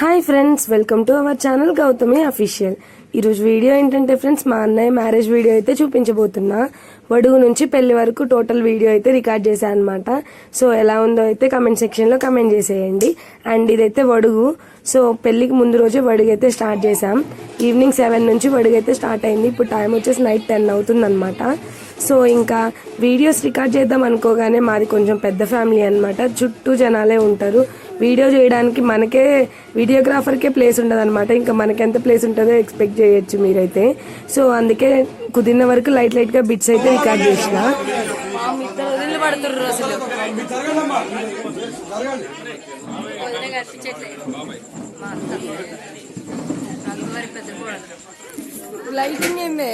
Hi friends welcome to our channel Gautami official ఈరోజు video ఏంటంటే friends మా అన్నయ్య మ్యారేజ్ వీడియో అయితే చూపించబోతున్నా. వడుగు నుంచి పెళ్ళి వరకు టోటల్ వీడియో అయితే రికార్డ్ చేశాను అనమాట సో ఎలా ఉందో అయితే కమెంట్ సెక్షన్లో కమెంట్ చేసేయండి. అండ్ ఇదైతే వడుగు. సో పెళ్ళికి ముందు రోజే వడుగు అయితే స్టార్ట్ చేశాం. ఈవినింగ్ సెవెన్ నుంచి వడుగు అయితే స్టార్ట్ అయింది. ఇప్పుడు టైం వచ్చేసి నైట్ టెన్ అవుతుంది సో ఇంకా వీడియోస్ రికార్డ్ చేద్దాం అనుకోగానే మాది కొంచెం పెద్ద ఫ్యామిలీ అనమాట చుట్టూ జనాలే ఉంటారు. వీడియో చేయడానికి మనకే వీడియోగ్రాఫర్కే ప్లేస్ ఉండదు అనమాట ఇంకా మనకెంత ప్లేస్ ఉంటుందో ఎక్స్పెక్ట్ చేయొచ్చు మీరైతే. సో అందుకే కుదిరిన వరకు లైట్ లైట్గా బిట్స్ అయితే రికార్డ్ చేసిన. లైటింగ్ ఏంది?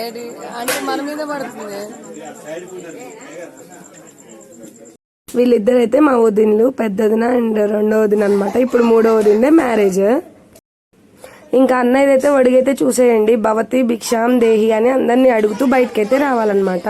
అంటే మన మీద పడుతుంది. వీళ్ళిద్దరైతే మా వదినలు పెద్దదిన అండ్ రెండో వదిన అనమాట ఇప్పుడు మూడో వదిన మ్యారేజ్ ఇంకా అన్నయ్య అయితే వడిగైతే చూసేయండి. భవతి భిక్షాం దేహి అని అందరినీ అడుగుతూ బయటకైతే రావాలన్నమాట.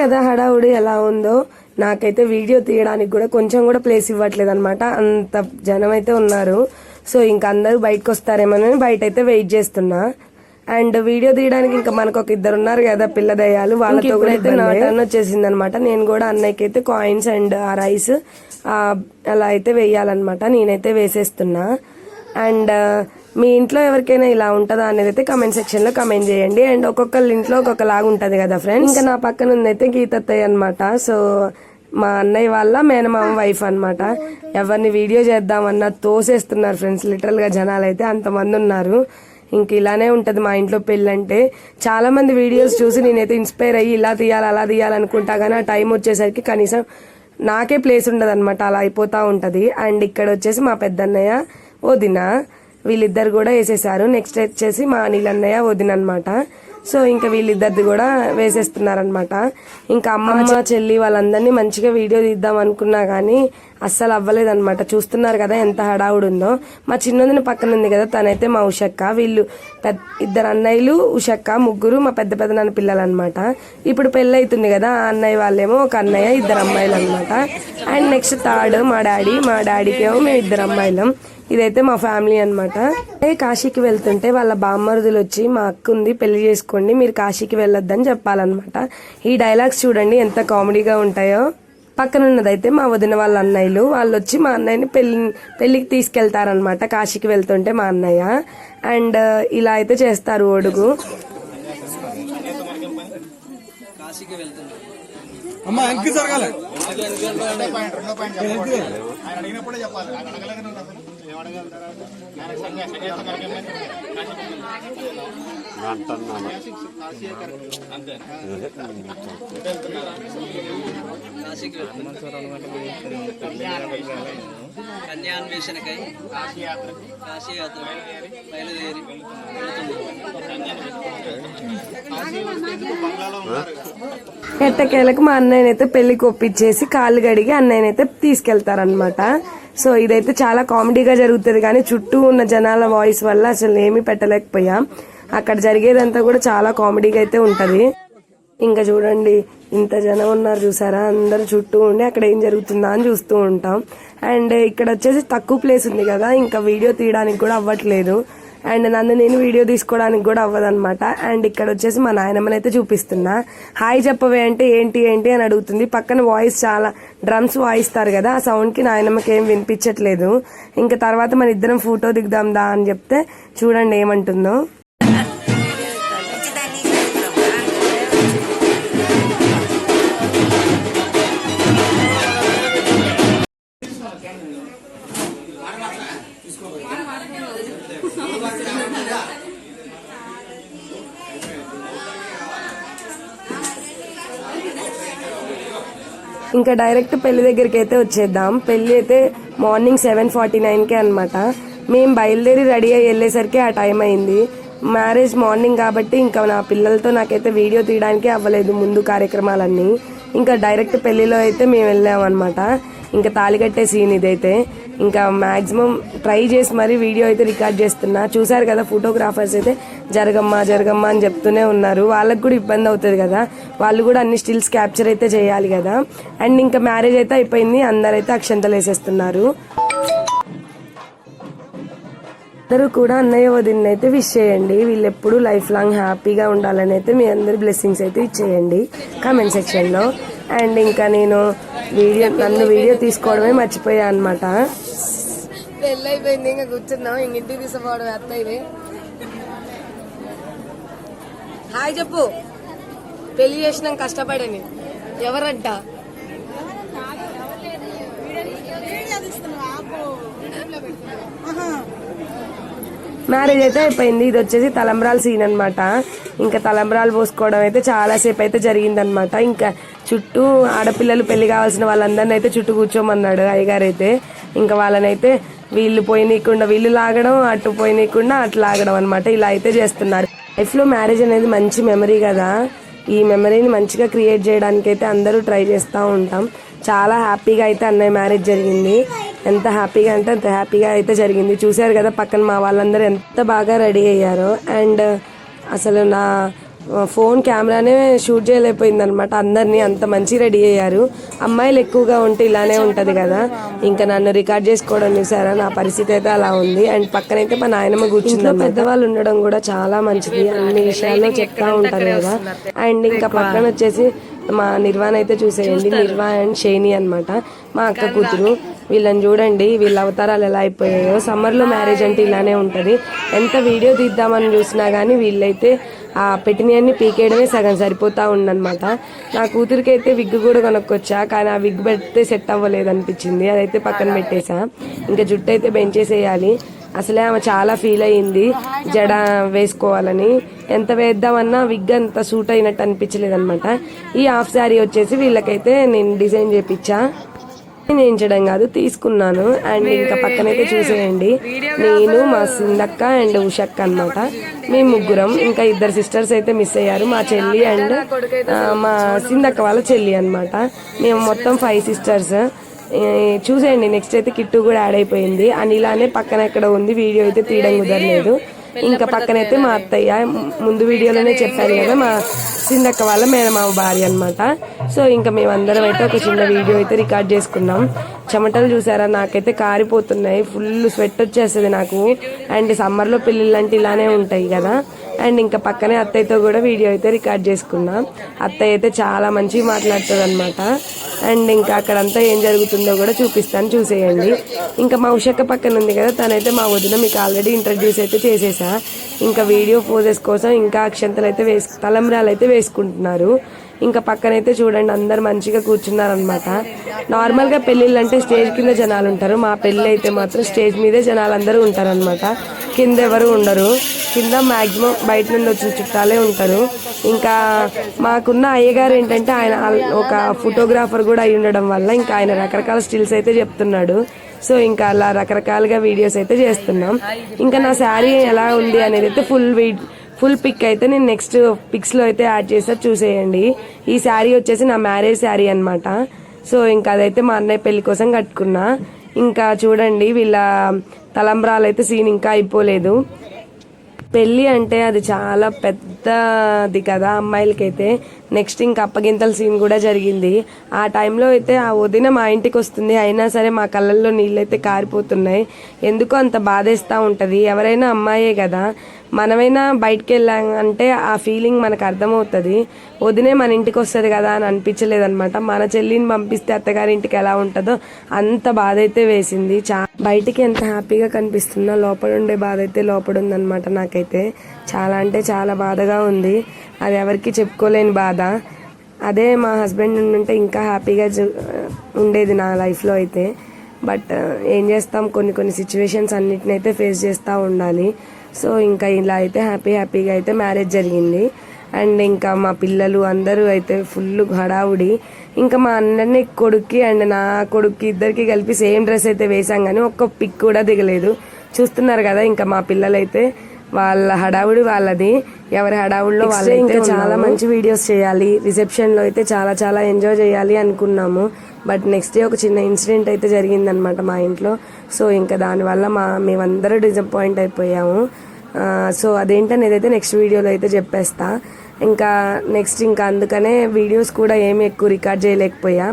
కదా హడావుడి ఎలా ఉందో. నాకైతే వీడియో తీయడానికి కూడా కొంచెం కూడా ప్లేస్ ఇవ్వట్లేదు అనమాట అంత జనం అయితే ఉన్నారు. సో ఇంకా అందరూ బయటకు వస్తారేమోనని బయట అయితే వెయిట్ చేస్తున్నా. అండ్ వీడియో తీయడానికి ఇంకా మనకు ఒక ఇద్దరు ఉన్నారు కదా పిల్ల దయ్యాలు. వాళ్ళతో కూడా అయితే నా టర్న్ వచ్చేసింది అనమాట నేను కూడా అన్నయ్యకి అయితే కాయిన్స్ అండ్ ఆ రైస్ అలా అయితే వేయాలన్నమాట నేనైతే వేసేస్తున్నా. అండ్ మీ ఇంట్లో ఎవరికైనా ఇలా ఉంటుందా అనేది అయితే కమెంట్ సెక్షన్లో కమెంట్ చేయండి. అండ్ ఒక్కొక్కళ్ళ ఇంట్లో ఒక్కొక్కలాగా ఉంటది కదా ఫ్రెండ్స్ ఇంకా నా పక్కన ఉందైతే గీతత్తయ్య అనమాట సో మా అన్నయ్య వాళ్ళ మేనమామ వైఫ్ అన్నమాట. ఎవరిని వీడియో చేద్దామన్నా తోసేస్తున్నారు ఫ్రెండ్స్ లిటరల్గా జనాలు అయితే అంతమంది ఉన్నారు. ఇంక ఇలానే ఉంటది మా ఇంట్లో పెళ్ళంటే. చాలా మంది వీడియోస్ చూసి నేనైతే ఇన్స్పైర్ అయ్యి ఇలా తీయాలి అలా తీయాలనుకుంటా కానీ ఆ టైం వచ్చేసరికి కనీసం నాకే ప్లేస్ ఉండదు అనమాట అలా అయిపోతా ఉంటది. అండ్ ఇక్కడ వచ్చేసి మా పెద్దన్నయ్య వదిన వీళ్ళిద్దరు కూడా వేసేసారు. నెక్స్ట్ వచ్చేసి మా అనిల్ అన్నయ్య సో ఇంకా వీళ్ళిద్దరిది కూడా వేసేస్తున్నారనమాట ఇంకా అమ్మ చెల్లి వాళ్ళందరినీ మంచిగా వీడియో తీద్దాం అనుకున్నా కానీ అస్సలు అవ్వలేదనమాట చూస్తున్నారు కదా ఎంత హడావుడు ఉందో మా చిన్నదిన పక్కన ఉంది కదా తనైతే మా ఉషక్క. వీళ్ళు పెద్ద ఇద్దరు అన్నయ్యలు ఉషక్క ముగ్గురు మా పెద్ద పెద్ద నాన్న పిల్లలు అనమాట ఇప్పుడు పెళ్ళి అవుతుంది కదా ఆ అన్నయ్య వాళ్ళేమో ఒక అన్నయ్య ఇద్దరు అమ్మాయిలు అనమాట అండ్ నెక్స్ట్ థర్డ్ మా డాడీ మా డాడీకేమో మేము ఇద్దరు అమ్మాయిలం. ఇదైతే మా ఫ్యామిలీ అనమాట కాశీకి వెళ్తుంటే వాళ్ళ బామ్మరుదులు వచ్చి మా అక్క ఉంది పెళ్ళి చేసుకోండి మీరు కాశీకి వెళ్ళొద్దని చెప్పాలన్నమాట. ఈ డైలాగ్స్ చూడండి ఎంత కామెడీగా ఉంటాయో. పక్కన ఉన్నదైతే మా వదిన వాళ్ళ అన్నయ్యలు వాళ్ళు వచ్చి మా అన్నయ్యని పెళ్ళి పెళ్ళికి తీసుకెళ్తారనమాట కాశీకి వెళ్తుంటే మా అన్నయ్య. అండ్ ఇలా అయితే చేస్తారు ఒడుగు అమ్మా వెనక్కి జరగాలి. కన్యాన్వేషణకై కాశీయాత్ర బయలుదేరి ఎట్టకేలకు మా అన్నయ్యనైతే పెళ్ళికి ఒప్పించేసి కాళ్ళు గడిగి అన్నయ్యనైతే తీసుకెళ్తారనమాట సో ఇదైతే చాలా కామెడీగా జరుగుతుంది కానీ చుట్టూ ఉన్న జనాల వాయిస్ వల్ల అసలు ఏమీ పెట్టలేకపోయాం. అక్కడ జరిగేదంతా కూడా చాలా కామెడీగా అయితే ఉంటుంది. ఇంకా చూడండి ఇంత జనం ఉన్నారు చూసారా? అందరు చుట్టూ ఉండి అక్కడ ఏం జరుగుతుందా అని చూస్తూ ఉంటాం. అండ్ ఇక్కడ వచ్చేసి తక్కువ ప్లేస్ ఉంది కదా ఇంకా వీడియో తీయడానికి కూడా అవ్వట్లేదు. అండ్ నన్ను నేను వీడియో తీసుకోవడానికి కూడా అవ్వదన్నమాట. అండ్ ఇక్కడ వచ్చేసి మా నాయనమ్మని అయితే చూపిస్తున్నా. హాయ్ చెప్పవే అంటే ఏంటి ఏంటి అని అడుగుతుంది. పక్కన వాయిస్ చాలా డ్రమ్స్ వాయిస్తారు కదా ఆ సౌండ్కి నాయనమ్మకి ఏం వినిపించట్లేదు. ఇంకా తర్వాత మన ఇద్దరం ఫోటో దిగుదాం దా అని చెప్తే చూడండి ఏమంటుందో. ఇంకా డైరెక్ట్ పెళ్ళి దగ్గరికి అయితే వచ్చేద్దాం. పెళ్ళి అయితే మార్నింగ్ సెవెన్ ఫార్టీ నైన్కే అనమాట మేము బయలుదేరి రెడీ అయ్యి వెళ్ళేసరికి ఆ టైం అయింది. మ్యారేజ్ మార్నింగ్ కాబట్టి ఇంకా నా పిల్లలతో నాకైతే వీడియో తీయడానికి అవ్వలేదు ముందు కార్యక్రమాలన్నీ. ఇంకా డైరెక్ట్ పెళ్ళిలో అయితే మేము వెళ్ళాం అనమాట ఇంకా తాళి కట్టే సీన్ ఇదైతే. ఇంకా మ్యాక్సిమం ట్రై చేసి మరీ వీడియో అయితే రికార్డ్ చేస్తున్నా. చూసారు కదా ఫోటోగ్రాఫర్స్ అయితే జరగమ్మా జరగమ్మా అని చెప్తూనే ఉన్నారు. వాళ్ళకి కూడా ఇబ్బంది అవుతుంది కదా. వాళ్ళు కూడా అన్ని స్టిల్స్ క్యాప్చర్ అయితే చేయాలి కదా. అండ్ ఇంకా మ్యారేజ్ అయితే అయిపోయింది. అందరైతే అక్షంతలు వేసేస్తున్నారు. అందరూ కూడా అన్నయ్య వదిన అయితే విష్ చేయండి. వీళ్ళు ఎప్పుడు లైఫ్ లాంగ్ హ్యాపీగా ఉండాలని అయితే మీ అందరి బ్లెస్సింగ్స్ అయితే ఇచ్చేయండి. కామెంట్ సెక్షన్లో అండ్ ఇంకా నేను వీడియో నన్ను వీడియో తీసుకోవడమే మర్చిపోయా అనమాట పెళ్ళి అయిపోయింది ఇంకా కూర్చున్నాం. ఇంక ఇంటికి తీసుకుపోవడం అత్త ఇది. హాయ్ చెప్పు. పెళ్ళి చేసినాం కష్టపడని. ఎవరంట? మ్యారేజ్ అయితే అయిపోయింది. ఇది వచ్చేసి తలంబ్రాల సీన్ అన్నమాట. ఇంకా తలంబ్రాలు పోసుకోవడం అయితే చాలాసేపు అయితే అయితే జరిగిందనమాట ఇంకా చుట్టూ ఆడపిల్లలు పెళ్ళి కావాల్సిన వాళ్ళందరినీ అయితే చుట్టూ కూర్చోమన్నాడు అయ్యగారు అయితే ఇంకా వాళ్ళనైతే వీళ్ళు పోయినీయకుండా వీళ్ళు లాగడం అటు పోయినీయకుండా అటు లాగడం అనమాట ఇలా అయితే చేస్తున్నారు. లైఫ్లో మ్యారేజ్ అనేది మంచి మెమరీ కదా. ఈ మెమరీని మంచిగా క్రియేట్ చేయడానికి అయితే అందరూ ట్రై చేస్తూ ఉంటాం. చాలా హ్యాపీగా అయితే అన్నయ్య మ్యారేజ్ జరిగింది. ఎంత హ్యాపీగా అంటే అంత హ్యాపీగా అయితే జరిగింది. చూశారు కదా పక్కన మా వాళ్ళందరూ ఎంత బాగా రెడీ అయ్యారో. అండ్ అసలు నా ఫోన్ కెమెరానే షూట్ చేయలేకపోయింది అనమాట అందరినీ అంత మంచి రెడీ అయ్యారు. అమ్మాయిలు ఎక్కువగా ఉంటే ఇలానే ఉంటది కదా. ఇంకా నన్ను రికార్డ్ చేసుకోవడం చూసారా? నా పరిస్థితి అయితే అలా ఉంది. అండ్ పక్కనైతే మా నాయనమ్మ కూర్చుంది పెద్దవాళ్ళు ఉండడం కూడా చాలా మంచిది. అన్ని విషయాల్లో చెప్తా ఉంటారు కదా. అండ్ ఇంకా పక్కన వచ్చేసి మా నిర్వాణ అయితే చూసేయండి. నిర్వా అండ్ షేని అన్నమాట. మా అక్క కూతురు. వీళ్ళని చూడండి వీళ్ళ అవతారాలు ఎలా అయిపోయాయో. సమ్మర్లో మ్యారేజ్ అంటే ఇలానే ఉంటుంది. ఎంత వీడియో తీద్దామని చూసినా కానీ వీళ్ళైతే ఆ పెట్టినవన్నీ పీకేయడమే సగం సరిపోతా ఉందన్నమాట. నా కూతురికి అయితే విగ్ కూడా కొనుక్కొచ్చా కానీ ఆ విగ్ పెడితే సెట్ అవ్వలేదు అనిపించింది అదైతే పక్కన పెట్టేసా ఇంకా జుట్టు అయితే బెంచేసేయాలి అసలే ఆమె చాలా ఫీల్ అయ్యింది జడ వేసుకోవాలని. ఎంత వేద్దామన్నా విగ్ అంత సూట్ అయినట్టు అనిపించలేదనమాట ఈ హాఫ్ శారీ వచ్చేసి వీళ్ళకైతే నేను డిజైన్ చేపించా చేయించడం కాదు తీసుకున్నాను. అండ్ ఇంకా పక్కనైతే చూసేయండి. నేను మా సిందక్క అండ్ ఉషక్క అన్నమాట. మేము ముగ్గురం ఇంకా ఇద్దరు సిస్టర్స్ అయితే మిస్ అయ్యారు. మా చెల్లి అండ్ మా సిందక్క వాళ్ళ చెల్లి అన్నమాట. మేము మొత్తం ఫైవ్ సిస్టర్స్ చూసేయండి నెక్స్ట్ అయితే కిట్టు కూడా యాడ్ అయిపోయింది. అని ఇలానే పక్కన ఎక్కడ ఉంది? వీడియో అయితే తీయడం కుదరలేదు. ఇంకా పక్కనైతే మా అత్తయ్య ముందు వీడియోలోనే చెప్పాను కదా మా సిందక్క వాళ్ళ మేనమామ భార్య అన్నమాట. సో ఇంకా మేమందరం అయితే ఒక చిన్న వీడియో అయితే రికార్డ్ చేసుకున్నాం. చెమటలు చూసారా? నాకైతే కారిపోతున్నాయి. ఫుల్ స్వెట్ వచ్చేస్తుంది నాకు. అండ్ సమ్మర్లో పెళ్ళిళ్ళు అంటే ఇలానే ఉంటాయి కదా. అండ్ ఇంకా పక్కనే అత్తయ్యతో కూడా వీడియో అయితే రికార్డ్ చేసుకున్నాం. అత్తయ్య అయితే చాలా మంచిగా మాట్లాడుతుంది అనమాట అండ్ ఇంకా అక్కడంతా ఏం జరుగుతుందో కూడా చూపిస్తాను చూసేయండి. ఇంకా మా ఉషక్క పక్కన ఉంది కదా తనైతే మా వదిన మీకు ఆల్రెడీ ఇంట్రడ్యూస్ అయితే చేసేసా. ఇంకా వీడియో పోజెస్ కోసం ఇంకా అక్షంతలు అయితే వేసు తలంబ్రాలు అయితే వేసుకుంటున్నారు. ఇంకా పక్కనైతే చూడండి అందరు మంచిగా కూర్చున్నారనమాట నార్మల్గా అంటే స్టేజ్ కింద జనాలు ఉంటారు. మా పెళ్ళి అయితే మాత్రం స్టేజ్ మీదే జనాలు అందరూ ఉంటారనమాట కింద ఎవరు ఉండరు. కింద మాక్సిమం బయట నుండి వచ్చిన చుట్టాలే ఉంటారు. ఇంకా మాకున్న అయ్యగారు ఏంటంటే ఆయన ఒక ఫోటోగ్రాఫర్ కూడా అయి ఉండడం వల్ల ఇంకా ఆయన రకరకాల స్టిల్స్ అయితే చెప్తున్నాడు. సో ఇంకా అలా రకరకాలుగా వీడియోస్ అయితే చేస్తున్నాం. ఇంకా నా శారీ ఎలా ఉంది అనేది అయితే ఫుల్ ఫుల్ పిక్ అయితే నేను నెక్స్ట్ పిక్స్లో అయితే యాడ్ చేస్తా చూసేయండి. ఈ శారీ వచ్చేసి నా మ్యారేజ్ శారీ అన్నమాట. సో ఇంకా అదైతే మా అన్నయ్య పెళ్ళి కోసం కట్టుకున్నా. ఇంకా చూడండి వీళ్ళ తలంబ్రాలు అయితే సీన్ ఇంకా అయిపోలేదు. పెళ్ళి అంటే అది చాలా పెద్దది కదా అమ్మాయిలకైతే. నెక్స్ట్ ఇంకా అప్పగింతల సీన్ కూడా జరిగింది. ఆ టైంలో అయితే ఆ వదిన మా ఇంటికి వస్తుంది. అయినా సరే మా కళ్ళల్లో నీళ్ళైతే కారిపోతున్నాయి. ఎందుకో అంత బాధేస్తూ ఉంటుంది. ఎవరైనా అమ్మాయే కదా. మనమైనా బయటికి వెళ్ళామంటే ఆ ఫీలింగ్ మనకు అర్థమవుతుంది. వదినే మన ఇంటికి వస్తుంది కదా అని అనిపించలేదన్నమాట. మన చెల్లిని పంపిస్తే అత్తగారి ఇంటికి ఎలా ఉంటుందో అంత బాధ అయితే వేసింది. చా బయటికి ఎంత హ్యాపీగా కనిపిస్తున్నా లోపల ఉండే బాధ అయితే లోపల ఉందన్నమాట నాకైతే. చాలా అంటే చాలా బాధగా ఉంది. అది ఎవరికి చెప్పుకోలేని బాధ. అదే మా హస్బెండ్ ఉంటే ఇంకా హ్యాపీగా ఉండేది నా లైఫ్లో అయితే. బట్ ఏం చేస్తాం? కొన్ని కొన్ని సిచ్యువేషన్స్ అన్నిటిని అయితే ఫేస్ చేస్తూ ఉండాలి. సో ఇంకా ఇలా అయితే హ్యాపీ హ్యాపీగా అయితే మ్యారేజ్ జరిగింది. అండ్ ఇంకా మా పిల్లలు అందరూ అయితే ఫుల్ హడావుడి. ఇంకా మా అన్నని కొడుక్కి అండ్ నా కొడుక్కి ఇద్దరికి కలిపి సేమ్ డ్రెస్ అయితే వేసాం కానీ ఒక్క పిక్ కూడా దిగలేదు. చూస్తున్నారు కదా ఇంకా మా పిల్లలైతే వాళ్ళ హడావుడి వాళ్ళది. ఎవరి హడావుడిలో వాళ్ళు ఇంకా చాలా మంచి వీడియోస్ చేయాలి. రిసెప్షన్లో అయితే చాలా చాలా ఎంజాయ్ చేయాలి అనుకున్నాము. బట్ నెక్స్ట్ డే ఒక చిన్న ఇన్సిడెంట్ అయితే జరిగిందనమాట మా ఇంట్లో. సో ఇంకా దానివల్ల మా మేమందరూ డిసప్పాయింట్ అయిపోయాము. సో అదేంటనేది అయితే నెక్స్ట్ వీడియోలో అయితే చెప్పేస్తా. ఇంకా నెక్స్ట్ ఇంకా అందుకనే వీడియోస్ కూడా ఏమి ఎక్కువ రికార్డ్ చేయలేకపోయా.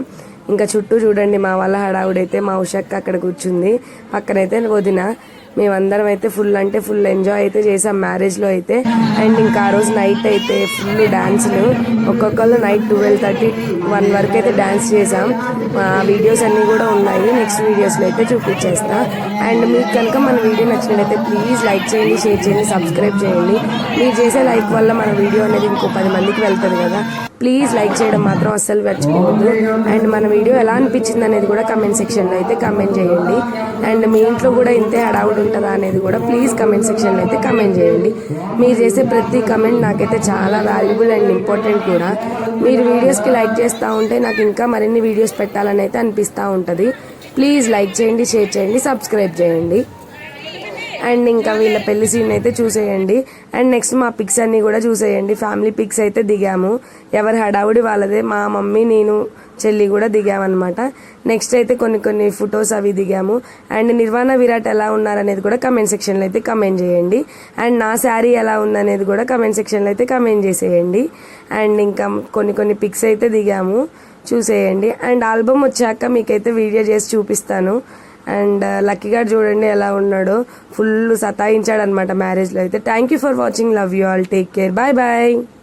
ఇంకా చుట్టూ చూడండి మా వాళ్ళ హడావుడైతే మా ఉషక్క అక్కడ కూర్చుంది. పక్కనైతే వదిన. మేమందరం అయితే ఫుల్ అంటే ఫుల్ ఎంజాయ్ అయితే చేసాం మ్యారేజ్లో అయితే. అండ్ ఇంకా ఆ రోజు నైట్ అయితే ఫుల్ డ్యాన్స్లు ఒక్కొక్కళ్ళు నైట్ ట్వెల్వ్ థర్టీ వన్ వరకు అయితే డ్యాన్స్ చేసాం. ఆ వీడియోస్ అన్నీ కూడా ఉన్నాయి. నెక్స్ట్ వీడియోస్లో అయితే చూపించేస్తా. అండ్ మీకు కనుక మన వీడియో నచ్చినట్లయితే ప్లీజ్ లైక్ చేయండి షేర్ చేయండి సబ్స్క్రైబ్ చేయండి. మీరు చేసే లైక్ వల్ల మన వీడియో అనేది ఇంకో పది మందికి వెళ్తుంది కదా. ప్లీజ్ లైక్ చేయడం మాత్రం అస్సలు మర్చిపోవద్దు. అండ్ మన వీడియో ఎలా అనిపించింది అనేది కూడా కమెంట్ సెక్షన్లో అయితే కమెంట్ చేయండి. అండ్ మీ ఇంట్లో కూడా ఇంతే హడావుడి ఉంటుందా అనేది కూడా ప్లీజ్ కమెంట్ సెక్షన్లో అయితే కమెంట్ చేయండి. మీరు చేసే ప్రతి కమెంట్ నాకైతే చాలా వాల్యుబుల్ అండ్ ఇంపార్టెంట్ కూడా. మీరు వీడియోస్కి లైక్ చేస్తూ ఉంటే నాకు ఇంకా మరిన్ని వీడియోస్ పెట్టాలని అయితే అనిపిస్తూ ఉంటుంది. ప్లీజ్ లైక్ చేయండి షేర్ చేయండి సబ్స్క్రైబ్ చేయండి. అండ్ ఇంకా వీళ్ళ పెళ్ళి సీన్ అయితే చూసేయండి. అండ్ నెక్స్ట్ మా పిక్స్ అన్ని కూడా చూసేయండి. ఫ్యామిలీ పిక్స్ అయితే దిగాము. ఎవరి హడావుడి వాళ్ళదే. మా మమ్మీ నేను చెల్లి కూడా దిగామన్నమాట. నెక్స్ట్ అయితే కొన్ని కొన్ని ఫొటోస్ అవి దిగాము. అండ్ నిర్వాణ విరాట్ ఎలా ఉన్నారనేది కూడా కమెంట్ సెక్షన్లో అయితే కమెంట్ చేయండి. అండ్ నా శారీ ఎలా ఉందనేది కూడా కమెంట్ సెక్షన్లో అయితే కమెంట్ చేసేయండి. అండ్ ఇంకా కొన్ని కొన్ని పిక్స్ అయితే దిగాము. చూసేయండి. అండ్ ఆల్బమ్ వచ్చాక మీకైతే వీడియో చేసి చూపిస్తాను. అండ్ uh, లక్కీ గారు చూడండి ఎలా ఉన్నాడో. ఫుల్ సతాయించాడు అనమాట మ్యారేజ్లో అయితే. Thank you for watching love you all take care bye bye